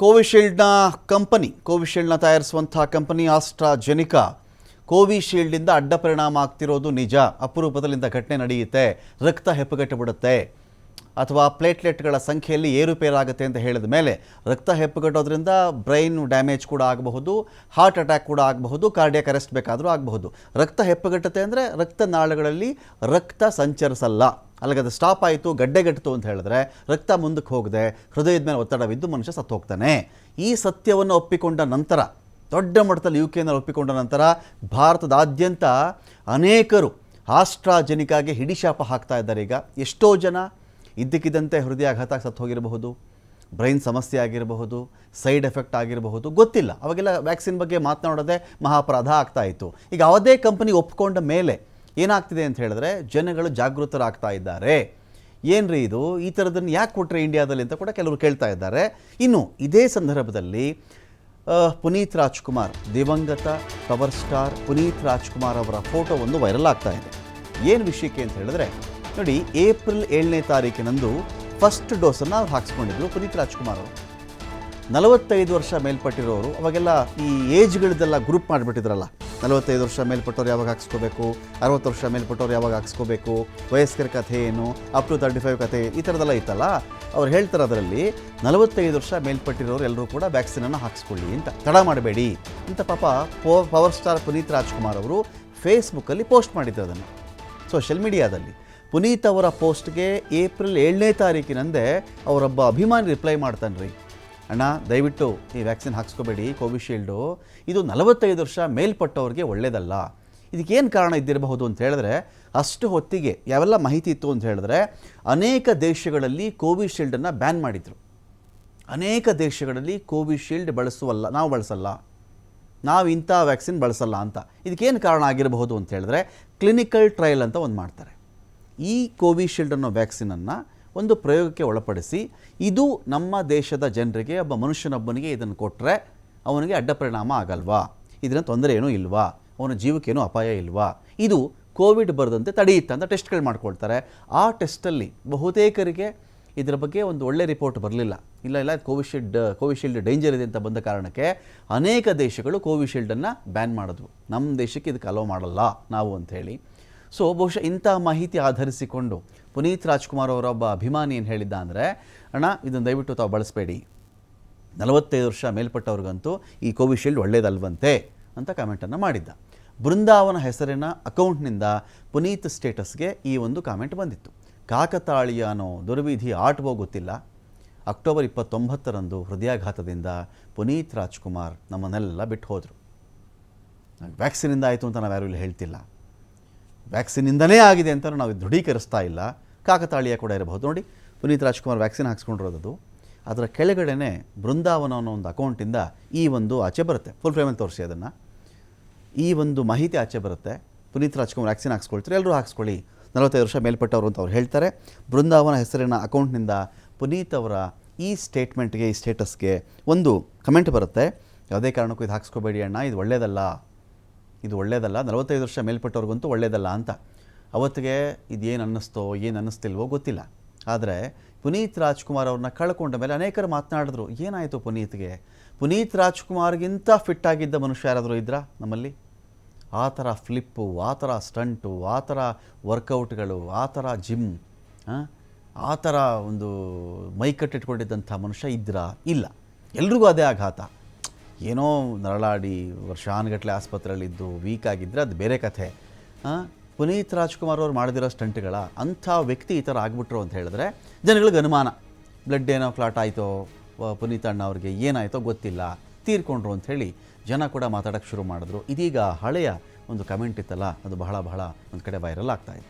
ಕೋವಿಶೀಲ್ಡ್ನ company, ಕೋವಿಶೀಲ್ಡ್ನ ತಯಾರಿಸುವಂಥ company AstraZeneca ಕೋವಿಶೀಲ್ಡಿಂದ ಅಡ್ಡ ಪರಿಣಾಮ ಆಗ್ತಿರೋದು ನಿಜ. ಅಪರೂಪದಲ್ಲಿಂದ ಘಟನೆ ನಡೆಯುತ್ತೆ. ರಕ್ತ ಹೆಪ್ಪುಗಟ್ಟು ಬಿಡುತ್ತೆ ಅಥವಾ ಪ್ಲೇಟ್ಲೆಟ್ಗಳ ಸಂಖ್ಯೆಯಲ್ಲಿ ಏರುಪೇರಾಗುತ್ತೆ ಅಂತ ಹೇಳಿದ ಮೇಲೆ ರಕ್ತ ಹೆಪ್ಪುಗಟ್ಟೋದ್ರಿಂದ ಬ್ರೈನ್ ಡ್ಯಾಮೇಜ್ ಕೂಡ ಆಗಬಹುದು, ಹಾರ್ಟ್ ಅಟ್ಯಾಕ್ ಕೂಡ ಆಗಬಹುದು, ಕಾರ್ಡಿಯಾಕ್ ಅರೆಸ್ಟ್ ಬೇಕಾದರೂ ಆಗಬಹುದು. ರಕ್ತ ಹೆಪ್ಪುಗಟ್ಟುತ್ತೆ ಅಂದರೆ ರಕ್ತನಾಳಗಳಲ್ಲಿ ರಕ್ತ ಸಂಚರಿಸಲ್ಲ. ಅಲ್ಲಿಗೆ ಅದು ಸ್ಟಾಪ್ ಆಯಿತು ಗಡ್ಡೆಗಟ್ಟಿತು ಅಂತ ಹೇಳಿದ್ರೆ ರಕ್ತ ಮುಂದಕ್ಕೆ ಹೋಗದೆ ಹೃದಯದ ಮೇಲೆ ಒತ್ತಡ ಬಿದ್ದು ಮನುಷ್ಯ ಸತ್ತು ಹೋಗ್ತಾನೆ ಈ ಸತ್ಯವನ್ನು ಒಪ್ಪಿಕೊಂಡ ನಂತರ, ದೊಡ್ಡ ಮಟ್ಟದಲ್ಲಿ ಯು ಕೆನಲ್ಲಿ ಒಪ್ಪಿಕೊಂಡ ನಂತರ ಭಾರತದಾದ್ಯಂತ ಅನೇಕರು ಆಸ್ಟ್ರಾಜೆನಿಕಾಗೆ ಹಿಡಿಶಾಪ ಹಾಕ್ತಾ ಇದ್ದಾರೆ ಈಗ. ಎಷ್ಟೋ ಜನ ಇದ್ದಕ್ಕಿದ್ದಂತೆ ಹೃದಯಾಘಾತ ಸತ್ತು ಹೋಗಿರಬಹುದು ಬ್ರೈನ್ ಸಮಸ್ಯೆ ಆಗಿರಬಹುದು, ಸೈಡ್ ಎಫೆಕ್ಟ್ ಆಗಿರಬಹುದು, ಗೊತ್ತಿಲ್ಲ. ಅವಾಗೆಲ್ಲ ವ್ಯಾಕ್ಸಿನ್ ಬಗ್ಗೆ ಮಾತನಾಡೋದೇ ಮಹಾಪರಾಧ ಆಗ್ತಾ ಇತ್ತು. ಈಗ ಯಾವುದೇ ಕಂಪನಿ ಒಪ್ಕೊಂಡ ಮೇಲೆ ಏನಾಗ್ತಿದೆ ಅಂತ ಹೇಳಿದ್ರೆ ಜನಗಳು ಜಾಗೃತರಾಗ್ತಾ ಇದ್ದಾರೆ. ಏನ್ರಿ ಇದು? ಈ ಥರದನ್ನು ಯಾಕೆ ಕೊಟ್ಟರೆ ಇಂಡಿಯಾದಲ್ಲಿ ಅಂತ ಕೂಡ ಕೆಲವರು ಕೇಳ್ತಾ ಇದ್ದಾರೆ. ಇನ್ನು ಇದೇ ಸಂದರ್ಭದಲ್ಲಿ ಪುನೀತ್ ರಾಜ್ಕುಮಾರ್, ದಿವಂಗತ, ಪವರ್ ಸ್ಟಾರ್ ಪುನೀತ್ ರಾಜ್ಕುಮಾರ್ ಅವರ ಫೋಟೋ ಒಂದು ವೈರಲ್ ಆಗ್ತಾ ಇದೆ. ಏನು ವಿಷಯಕ್ಕೆ ಅಂತ ಹೇಳಿದ್ರೆ ನೋಡಿ, ಏಪ್ರಿಲ್ ಏಳನೇ ತಾರೀಕಿನಂದು ಫಸ್ಟ್ ಡೋಸನ್ನು ಅವ್ರು ಹಾಕ್ಸ್ಕೊಂಡಿದ್ರು ಪುನೀತ್ ರಾಜ್ಕುಮಾರ್ ಅವರು. ನಲವತ್ತೈದು ವರ್ಷ ಮೇಲ್ಪಟ್ಟಿರೋರು, ಅವಾಗೆಲ್ಲ ಈ ಏಜ್ಗಳದ್ದೆಲ್ಲ ಗ್ರೂಪ್ ಮಾಡಿಬಿಟ್ಟಿದ್ರಲ್ಲ. ನಲವತ್ತೈದು ವರ್ಷ ಮೇಲ್ಪಟ್ಟವ್ರು ಯಾವಾಗ ಹಾಕ್ಸ್ಕೋಬೇಕು, ಅರವತ್ತು ವರ್ಷ ಮೇಲ್ಪಟ್ಟವ್ರು ಯಾವಾಗ ಹಾಕ್ಸ್ಕೋಬೇಕು, ವಯಸ್ಕರ ಕಥೆ ಏನು ಅಪ್ ಟು ತರ್ಟಿ ಫೈವ್ ಕಥೆ, ಈ ಥರದೆಲ್ಲ ಇತ್ತಲ್ಲ, ಅವ್ರು ಹೇಳ್ತಾರೆ ಅದರಲ್ಲಿ, ನಲವತ್ತೈದು ವರ್ಷ ಮೇಲ್ಪಟ್ಟಿರೋರು ಎಲ್ಲರೂ ಕೂಡ ವ್ಯಾಕ್ಸಿನನ್ನು ಹಾಕ್ಸ್ಕೊಳ್ಳಿ ಅಂತ. ತಡ ಮಾಡಬೇಡಿ ಅಂತ ಪಾಪ ಪವರ್ ಸ್ಟಾರ್ ಪುನೀತ್ ರಾಜ್ಕುಮಾರ್ ಅವರು ಫೇಸ್ಬುಕ್ಕಲ್ಲಿ ಪೋಸ್ಟ್ ಮಾಡಿದ್ರು ಅದನ್ನು. ಸೋಷಿಯಲ್ ಮೀಡಿಯಾದಲ್ಲಿ ಪುನೀತ್ ಅವರ ಪೋಸ್ಟ್ಗೆ ಏಪ್ರಿಲ್ ಏಳನೇ ತಾರೀಕಿನಂದೇ ಅವರೊಬ್ಬ ಅಭಿಮಾನಿ ರಿಪ್ಲೈ ಮಾಡ್ತಾನೆ ರೀ ಅಣ್ಣ, ದಯವಿಟ್ಟು ಈ ವ್ಯಾಕ್ಸಿನ್ ಹಾಕ್ಸ್ಕೋಬೇಡಿ, ಕೋವಿಶೀಲ್ಡು. ಇದು ನಲವತ್ತೈದು ವರ್ಷ ಮೇಲ್ಪಟ್ಟವ್ರಿಗೆ ಒಳ್ಳೆಯದಲ್ಲ ಇದಕ್ಕೇನು ಕಾರಣ ಇದ್ದಿರಬಹುದು ಅಂತ ಹೇಳಿದ್ರೆ, ಅಷ್ಟು ಹೊತ್ತಿಗೆ ಯಾವೆಲ್ಲ ಮಾಹಿತಿ ಇತ್ತು ಅಂತ ಹೇಳಿದ್ರೆ, ಅನೇಕ ದೇಶಗಳಲ್ಲಿ ಕೋವಿಶೀಲ್ಡನ್ನು ಬ್ಯಾನ್ ಮಾಡಿದರು. ಅನೇಕ ದೇಶಗಳಲ್ಲಿ ಕೋವಿಶೀಲ್ಡ್ ಬಳಸುವಲ್ಲ, ನಾವು ಬಳಸಲ್ಲ. ನಾವು ಇಂಥ ವ್ಯಾಕ್ಸಿನ್ ಬಳಸಲ್ಲ ಅಂತ. ಇದಕ್ಕೇನು ಕಾರಣ ಆಗಿರಬಹುದು ಅಂತ ಹೇಳಿದ್ರೆ, ಕ್ಲಿನಿಕಲ್ ಟ್ರಯಲ್ ಅಂತ ಒಂದು ಮಾಡ್ತಾರೆ. ಈ ಕೋವಿಶೀಲ್ಡ್ ಅನ್ನೋ ವ್ಯಾಕ್ಸಿನನ್ನು ಒಂದು ಪ್ರಯೋಗಕ್ಕೆ ಒಳಪಡಿಸಿ ಇದು ನಮ್ಮ ದೇಶದ ಜನರಿಗೆ, ಒಬ್ಬ ಮನುಷ್ಯನೊಬ್ಬನಿಗೆ ಇದನ್ನು ಕೊಟ್ಟರೆ ಅವನಿಗೆ ಅಡ್ಡ ಪರಿಣಾಮ ಆಗಲ್ವಾ? ಇದರಿಂದ ತೊಂದರೆ ಏನೂ ಇಲ್ವಾ? ಅವನ ಜೀವಕ್ಕೇನೂ ಅಪಾಯ ಇಲ್ವಾ? ಇದು ಕೋವಿಡ್ ಬರದಂತೆ ತಡೆಯುತ್ತೆ ಅಂತ ಟೆಸ್ಟ್ಗಳು ಮಾಡ್ಕೊಳ್ತಾರೆ. ಆ ಟೆಸ್ಟಲ್ಲಿ ಬಹುತೇಕರಿಗೆ ಇದರ ಬಗ್ಗೆ ಒಂದು ಒಳ್ಳೆ ರಿಪೋರ್ಟ್ ಬರಲಿಲ್ಲ. ಇಲ್ಲ ಇಲ್ಲ ಕೋವಿಶೀಲ್ಡ್ ಕೋವಿಶೀಲ್ಡ್ ಡೇಂಜರ್ ಇದೆ ಅಂತ ಬಂದ ಕಾರಣಕ್ಕೆ ಅನೇಕ ದೇಶಗಳು ಕೋವಿಶೀಲ್ಡನ್ನು ಬ್ಯಾನ್ ಮಾಡಿದ್ವು. ನಮ್ಮ ದೇಶಕ್ಕೆ ಇದಕ್ಕೆ ಅಲೋ ಮಾಡಲ್ಲ ನಾವು ಅಂಥೇಳಿ. ಸೊ ಬಹುಶಃ ಇಂಥ ಮಾಹಿತಿ ಆಧರಿಸಿಕೊಂಡು ಪುನೀತ್ ರಾಜ್ಕುಮಾರ್ ಅವರ ಒಬ್ಬ ಅಭಿಮಾನಿ ಏನು ಹೇಳಿದ್ದ ಅಂದರೆ, ಅಣ್ಣ ಇದನ್ನು ದಯವಿಟ್ಟು ತಾವು ಬಳಸಬೇಡಿ. ನಲವತ್ತೈದು ವರ್ಷ ಮೇಲ್ಪಟ್ಟವ್ರಿಗಂತೂ ಈ ಕೋವಿಶೀಲ್ಡ್ ಒಳ್ಳೇದಲ್ವಂತೆ ಅಂತ ಕಾಮೆಂಟನ್ನು ಮಾಡಿದ್ದ. ಬೃಂದಾವನ ಹೆಸರಿನ ಅಕೌಂಟ್ನಿಂದ ಪುನೀತ್ ಸ್ಟೇಟಸ್ಗೆ ಈ ಒಂದು ಕಾಮೆಂಟ್ ಬಂದಿತ್ತು. ಕಾಕತಾಳೀಯ ಅನ್ನೋ ದುರ್ವಿಧಿ ಆಟವೋ ಗೊತ್ತಿಲ್ಲ. ಅಕ್ಟೋಬರ್ ಇಪ್ಪತ್ತೊಂಬತ್ತರಂದು ಹೃದಯಾಘಾತದಿಂದ ಪುನೀತ್ ರಾಜ್ಕುಮಾರ್ ನಮ್ಮನ್ನೆಲ್ಲ ಬಿಟ್ಟು ಹೋದರು. ವ್ಯಾಕ್ಸಿನಿಂದ ಆಯಿತು ಅಂತ ನಾವು ಯಾರು ಇಲ್ಲಿ ಹೇಳ್ತಿಲ್ಲ. ವ್ಯಾಕ್ಸಿನಿಂದನೇ ಆಗಿದೆ ಅಂತ ನಾವು ದೃಢೀಕರಿಸ್ತಾ ಇಲ್ಲ. ಕಾಕತಾಳೀಯ ಕೂಡ ಇರಬಹುದು. ನೋಡಿ, ಪುನೀತ್ ರಾಜ್ಕುಮಾರ್ ವ್ಯಾಕ್ಸಿನ್ ಹಾಕ್ಸ್ಕೊಂಡಿರೋದು. ಅದರ ಕೆಳಗಡೆನೆ ಬೃಂದಾವನ ಅನ್ನೋ ಒಂದು ಅಕೌಂಟಿಂದ ಈ ಒಂದು ಆಚೆ ಬರುತ್ತೆ. ಫುಲ್ ಫ್ರೇಮಲ್ಲಿ ತೋರಿಸಿ ಅದನ್ನು. ಈ ಒಂದು ಮಾಹಿತಿ ಆಚೆ ಬರುತ್ತೆ. ಪುನೀತ್ ರಾಜ್ಕುಮಾರ್ ವ್ಯಾಕ್ಸಿನ್ ಹಾಕ್ಸ್ಕೊಳ್ತಾರೆ, ಎಲ್ಲರೂ ಹಾಕ್ಸ್ಕೊಳ್ಳಿ. ನಲವತ್ತೈದು ವರ್ಷ ಮೇಲ್ಪಟ್ಟವರು ಅಂತ ಅವ್ರು ಹೇಳ್ತಾರೆ. ಬೃಂದಾವನ ಹೆಸರಿನ ಅಕೌಂಟ್ನಿಂದ ಪುನೀತ್ ಅವರ ಈ ಸ್ಟೇಟ್ಮೆಂಟ್ಗೆ ಈ ಸ್ಟೇಟಸ್ಗೆ ಒಂದು ಕಮೆಂಟ್ ಬರುತ್ತೆ. ಯಾವುದೇ ಕಾರಣಕ್ಕೂ ಇದು ಹಾಕ್ಸ್ಕೋಬೇಡಿ ಅಣ್ಣ, ಇದು ಒಳ್ಳೆಯದಲ್ಲ ಇದು ಒಳ್ಳೆಯದಲ್ಲ ನಲವತ್ತೈದು ವರ್ಷ ಮೇಲ್ಪಟ್ಟವ್ರಿಗಂತೂ ಒಳ್ಳೆಯದಲ್ಲ ಅಂತ. ಅವತ್ತಿಗೆ ಇದೇನು ಅನ್ನಿಸ್ತೋ, ಏನು ಅನ್ನಿಸ್ತಿಲ್ವೋ ಗೊತ್ತಿಲ್ಲ. ಆದರೆ ಪುನೀತ್ ರಾಜ್ಕುಮಾರ್ ಅವ್ರನ್ನ ಕಳ್ಕೊಂಡ ಮೇಲೆ ಅನೇಕರು ಮಾತನಾಡಿದ್ರು, ಏನಾಯಿತು ಪುನೀತ್ಗೆ? ಪುನೀತ್ ರಾಜ್ಕುಮಾರ್ಗಿಂತ ಫಿಟ್ ಆಗಿದ್ದ ಮನುಷ್ಯ ಯಾರಾದರೂ ಇದ್ರಾ ನಮ್ಮಲ್ಲಿ? ಆ ಥರ ಫ್ಲಿಪ್ಪು ಆ ಥರ ಸ್ಟಂಟು ಆ ಥರ ವರ್ಕೌಟ್ಗಳು ಆ ಥರ ಜಿಮ್ ಆ? ಥರ ಒಂದು ಮೈಕಟ್ಟಿಟ್ಕೊಂಡಿದ್ದಂಥ ಮನುಷ್ಯ ಇದ್ರಾ? ಇಲ್ಲ. ಎಲ್ರಿಗೂ ಅದೇ ಆಘಾತ. ಏನೋ ನರಳಾಡಿ ವರ್ಷಾನುಗಟ್ಟಲೆ ಆಸ್ಪತ್ರೆಯಲ್ಲಿದ್ದು ವೀಕ್ ಆಗಿದ್ದರೆ ಅದು ಬೇರೆ ಕಥೆ. ಪುನೀತ್ ರಾಜ್ಕುಮಾರ್ ಅವ್ರು ಮಾಡಿದಿರೋ ಸ್ಟಂಟ್ಗಳ ಅಂಥ ವ್ಯಕ್ತಿ ಈ ಥರ ಆಗಿಬಿಟ್ರು ಅಂತ ಹೇಳಿದ್ರೆ ಜನಗಳಿಗೆ ಅನುಮಾನ. ಬ್ಲಡ್ ಏನೋ ಕ್ಲಾಟ್ ಆಯಿತೋ ಪುನೀತ್ ಅಣ್ಣ ಅವ್ರಿಗೆ ಏನಾಯಿತೋ ಗೊತ್ತಿಲ್ಲ. ತೀರ್ಕೊಂಡ್ರು ಅಂಥೇಳಿ ಜನ ಕೂಡ ಮಾತಾಡೋಕ್ಕೆ ಶುರು ಮಾಡಿದ್ರು. ಇದೀಗ ಹಳೆಯ ಒಂದು ಕಮೆಂಟ್ ಇತ್ತಲ್ಲ, ಅದು ಬಹಳ ಬಹಳ ಒಂದು ಕಡೆ ವೈರಲ್ ಆಗ್ತಾ ಇದೆ.